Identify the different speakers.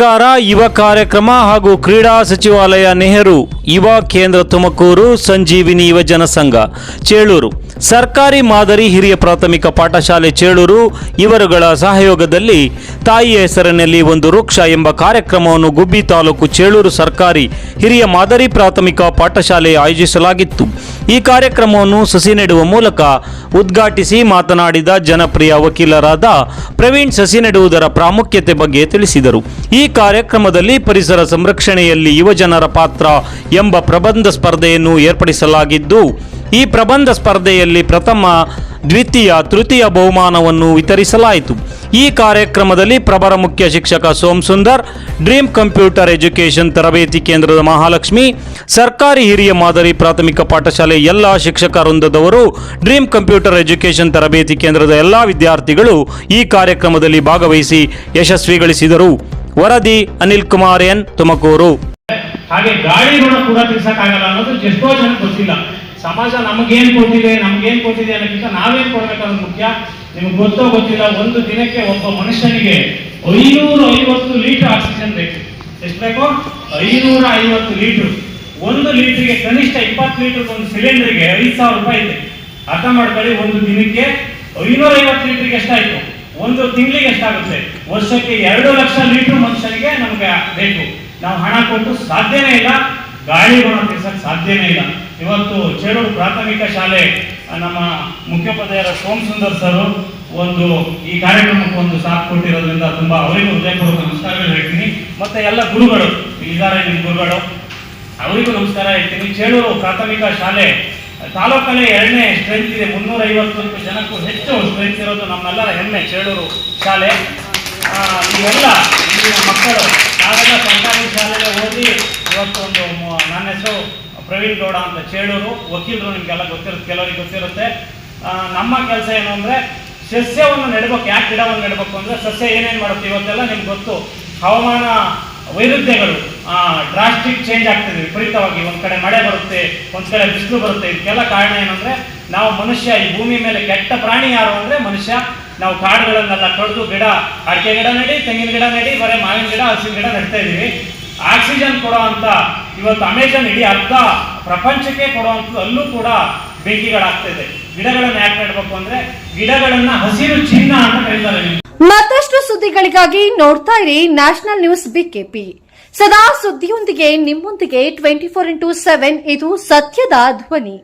Speaker 1: ಸರ್ಕಾರ ಯುವ ಕಾರ್ಯಕ್ರಮ ಹಾಗೂ ಕ್ರೀಡಾ ಸಚಿವಾಲಯ ನೆಹರು, ಯುವ ಕೇಂದ್ರ ತುಮಕೂರು, ಸಂಜೀವಿನಿ ಯುವ ಜನಸಂಘ, ಚೇಳೂರು. ಸರ್ಕಾರಿ ಮಾದರಿ ಹಿರಿಯ ಪ್ರಾಥಮಿಕ ಪಾಠಶಾಲೆ ಚೇಳೂರು, ಇವರುಗಳ ಸಹಯೋಗದಲ್ಲಿ ತಾಯಿಯ ಹೆಸರಿನಲ್ಲಿ ಒಂದು ವೃಕ್ಷ ಎಂಬ ಕಾರ್ಯಕ್ರಮವನ್ನು ಗುಬ್ಬಿ ತಾಲೂಕು ಚೇಳೂರು ಸರ್ಕಾರಿ ಹಿರಿಯ ಮಾದರಿ ಪ್ರಾಥಮಿಕ ಪಾಠಶಾಲೆ ಆಯೋಜಿಸಲಾಗಿತ್ತು. ಈ ಕಾರ್ಯಕ್ರಮವನ್ನು ಸಸಿ ನೆಡುವ ಮೂಲಕ ಉದ್ಘಾಟಿಸಿ ಮಾತನಾಡಿದ ಜನಪ್ರಿಯ ವಕೀಲರಾದ ಪ್ರವೀಣ್ ಸಸಿ ನೆಡುವುದರ ಪ್ರಾಮುಖ್ಯತೆ ಬಗ್ಗೆ ತಿಳಿಸಿದರು. ಈ ಕಾರ್ಯಕ್ರಮದಲ್ಲಿ ಪರಿಸರ ಸಂರಕ್ಷಣೆಯಲ್ಲಿ ಯುವಜನರ ಪಾತ್ರ ಎಂಬ ಪ್ರಬಂಧ ಸ್ಪರ್ಧೆಯನ್ನು ಏರ್ಪಡಿಸಲಾಗಿದ್ದು, ಈ ಪ್ರಬಂಧ ಸ್ಪರ್ಧೆಯಲ್ಲಿ ಪ್ರಥಮ ದ್ವಿತೀಯ, ತೃತೀಯ ಬಹುಮಾನವನ್ನು ವಿತರಿಸಲಾಯಿತು. ಈ ಕಾರ್ಯಕ್ರಮದಲ್ಲಿ ಪ್ರಬರ ಮುಖ್ಯ ಶಿಕ್ಷಕ Som Sundar, dream computer education ತರಬೇತಿ ಕೇಂದ್ರದ ಮಹಾಲಕ್ಷ್ಮಿ, ಸರ್ಕಾರಿ ಹಿರಿಯ ಮಾದರಿ ಪ್ರಾಥಮಿಕ ಪಾಠಶಾಲೆ ಎಲ್ಲ ಶಿಕ್ಷಕ ವೃಂದದವರು, ಡ್ರೀಮ್ ಕಂಪ್ಯೂಟರ್ ಎಜುಕೇಷನ್ ತರಬೇತಿ ಕೇಂದ್ರದ ಎಲ್ಲ ವಿದ್ಯಾರ್ಥಿಗಳು ಈ ಕಾರ್ಯಕ್ರಮದಲ್ಲಿ ಭಾಗವಹಿಸಿ ಯಶಸ್ವಿಗಳಿಸಿದರು. ವರದಿ ಅನಿಲ್ ಕುಮಾರ್ ಎನ್ ತುಮಕೂರು.
Speaker 2: ಹಾಗೆ ಗಾಳಿ ಕೂಡ ತಿಳಿಸಕ್ಕಾಗಲ್ಲ ಅನ್ನೋದು ಎಷ್ಟೋ ಜನ ಗೊತ್ತಿಲ್ಲ. ಸಮಾಜ ನಮಗೇನು ಕೊಟ್ಟಿದೆ, ನಮ್ಗೇನ್ ಕೊಟ್ಟಿದೆ ಅನ್ನೋಕ್ಕಿಂತ ನಾವೇನು ಕೊಡ್ಬೇಕಾದ್ರೆ ಮುಖ್ಯ? ನಿಮ್ಗೆ ಗೊತ್ತೋ ಗೊತ್ತಿಲ್ಲ, ಒಂದು ದಿನಕ್ಕೆ ಒಬ್ಬ ಮನುಷ್ಯನಿಗೆ ಐನೂರ ಐವತ್ತು ಲೀಟರ್ ಆಕ್ಸಿಜನ್ ಬೇಕು. ಎಷ್ಟು ಬೇಕು? ಐನೂರ ಐವತ್ತು ಲೀಟರ್. ಒಂದು ಲೀಟರ್ಗೆ ಕನಿಷ್ಠ ಇಪ್ಪತ್ತು ಲೀಟರ್ ಒಂದು ಸಿಲಿಂಡರ್ಗೆ ಐದು ಸಾವಿರ ರೂಪಾಯಿ ಇದೆ. ಅರ್ಥ ಮಾಡ್ಕೊಳ್ಳಿ, ಒಂದು ದಿನಕ್ಕೆ ಐನೂರ ಐವತ್ತು ಲೀಟರ್ಗೆ ಎಷ್ಟಾಯ್ತು? ಒಂದು ತಿಂಗಳಿಗೆ ಎಷ್ಟಾಗುತ್ತೆ? ವರ್ಷಕ್ಕೆ ಎರಡು ಲಕ್ಷ ಲೀಟರ್ ಮನುಷ್ಯನಿಗೆ ನಮ್ಗೆ ಬೇಕು. ನಾವು ಹಣ ಕೊಟ್ಟು ಸಾಧ್ಯನೇ ಇಲ್ಲ, ಗಾಳಿ ಗುಣ ಸಾಧ್ಯನೇ ಇಲ್ಲ. ಇವತ್ತು ಚೇರೂರು ಪ್ರಾಥಮಿಕ ಶಾಲೆ ನಮ್ಮ ಮುಖ್ಯೋಪಾಧ್ಯಾಯರ ಸೋಮ್ ಸುಂದರ್ ಸರ್ ಒಂದು ಈ ಕಾರ್ಯಕ್ರಮಕ್ಕೆ ಒಂದು ಸಾಥ್ ಕೊಟ್ಟಿರೋದ್ರಿಂದ ತುಂಬಾ ಅವರಿಗೂ ಹೃದಯಪೂರ್ವಕ ನಮಸ್ಕಾರಗಳು ಹೇಳ್ತೀನಿ. ಮತ್ತೆ ಎಲ್ಲ ಗುರುಗಳು ಇದ್ದಾರೆ ನಿಮ್ಮ ಗುರುಗಳು, ಅವರಿಗೂ ನಮಸ್ಕಾರ ಹೇಳ್ತೀನಿ. ಚೇಳೂರು ಪ್ರಾಥಮಿಕ ಶಾಲೆ, ತಾಲೂಕಲ್ಲಿ ಎರಡನೇ ಸ್ಟ್ರೆಂತ್ ಇದೆ. ಮುನ್ನೂರ ಐವತ್ತೊಂದು ಜನಕ್ಕೂ ಹೆಚ್ಚು ಸ್ಟ್ರೆಂತ್ ಇರೋದು ನಮ್ಮೆಲ್ಲರ ಹೆಮ್ಮೆ ಚೇಳೂರು ಶಾಲೆ. ಇವೆಲ್ಲ ಮಕ್ಕಳು ಸರ್ಕಾರಿ ಶಾಲೆಗೆ ಓದಿ ಇವತ್ತು ಒಂದು ಮ- ನನ್ನ ಹೆಸರು ಪ್ರವೀಣ್ ಗೌಡ ಅಂತ ಚೇಳೂರು, ವಕೀಲರು ನಿಮಗೆಲ್ಲ ಗೊತ್ತಿರುತ್ತೆ, ಕೆಲವರಿಗೆ ಗೊತ್ತಿರುತ್ತೆ. ನಮ್ಮ ಕೆಲಸ ಏನು ಅಂದರೆ, ಸಸ್ಯವನ್ನು ನೆಡಬೇಕು, ಯಾಕೆ ಗಿಡವನ್ನು ನೆಡಬೇಕು ಅಂದರೆ, ಸಸ್ಯ ಏನೇನು ಮಾಡುತ್ತೆ ಇವತ್ತೆಲ್ಲ ನಿಮ್ಗೆ ಗೊತ್ತು. ಹವಾಮಾನ ವೈರುಧ್ಯಗಳು ಡ್ರಾಸ್ಟಿಕ್ ಚೇಂಜ್ ಆಗ್ತಿದೆ, ವಿಪರೀತವಾಗಿ. ಒಂದು ಕಡೆ ಮಳೆ ಬರುತ್ತೆ, ಒಂದು ಕಡೆ ಬಿಸಿಲು ಬರುತ್ತೆ. ಇದಕ್ಕೆಲ್ಲ ಕಾರಣ ಏನಂದರೆ, ನಾವು ಮನುಷ್ಯ, ಈ ಭೂಮಿ ಮೇಲೆ ಕೆಟ್ಟ ಪ್ರಾಣಿ ಯಾರು ಅಂದ್ರೆ, ಮನುಷ್ಯ. ನಾವು ಕಾಡುಗಳನ್ನೆಲ್ಲ ಕಡಿದು ಗಿಡ, ಅಡಿಕೆ ಗಿಡ ನಡಿ, ತೆಂಗಿನ ಗಿಡ ನಡಿ, ಬರೀ ಮಾವಿನ ಗಿಡ ಹಸಿನ ಗಿಡ ನೆಡ್ತಾ ಇದೀವಿ ಆಕ್ಸಿಜನ್ ಕೊಡೋ ಅಂತ ಇವತ್ತು ಅಮೆಜಾನ್ ಇಡೀ ಅರ್ಧ ಪ್ರಪಂಚಕ್ಕೆ ಕೊಡುವಂಥದ್ದು ಅಲ್ಲೂ ಕೂಡ ಬೆಂಕಿಗಳಾಗ್ತಿದೆ. ಗಿಡಗಳನ್ನ ಯಾಕೆ ನೆಡಬೇಕು ಅಂದ್ರೆ ಗಿಡಗಳನ್ನ ಹಸಿರು ಚಿನ್ನ ಅಂತ ಕರೀತಾರೆ
Speaker 3: ಮತ್ತಷ್ಟು ಸುದ್ದಿಗಳಿಗಾಗಿ ನೋಡ್ತಾ ಇರಿ ನ್ಯಾಷನಲ್ ನ್ಯೂಸ್ ಬಿಕೆಪಿ ಸದಾ ಸುದ್ದಿಯೊಂದಿಗೆ ನಿಮ್ಮೊಂದಿಗೆ ಟ್ವೆಂಟಿ ಫೋರ್ ಇಂಟು ಸೆವೆನ್ ಇದು ಸತ್ಯದ ಧ್ವನಿ.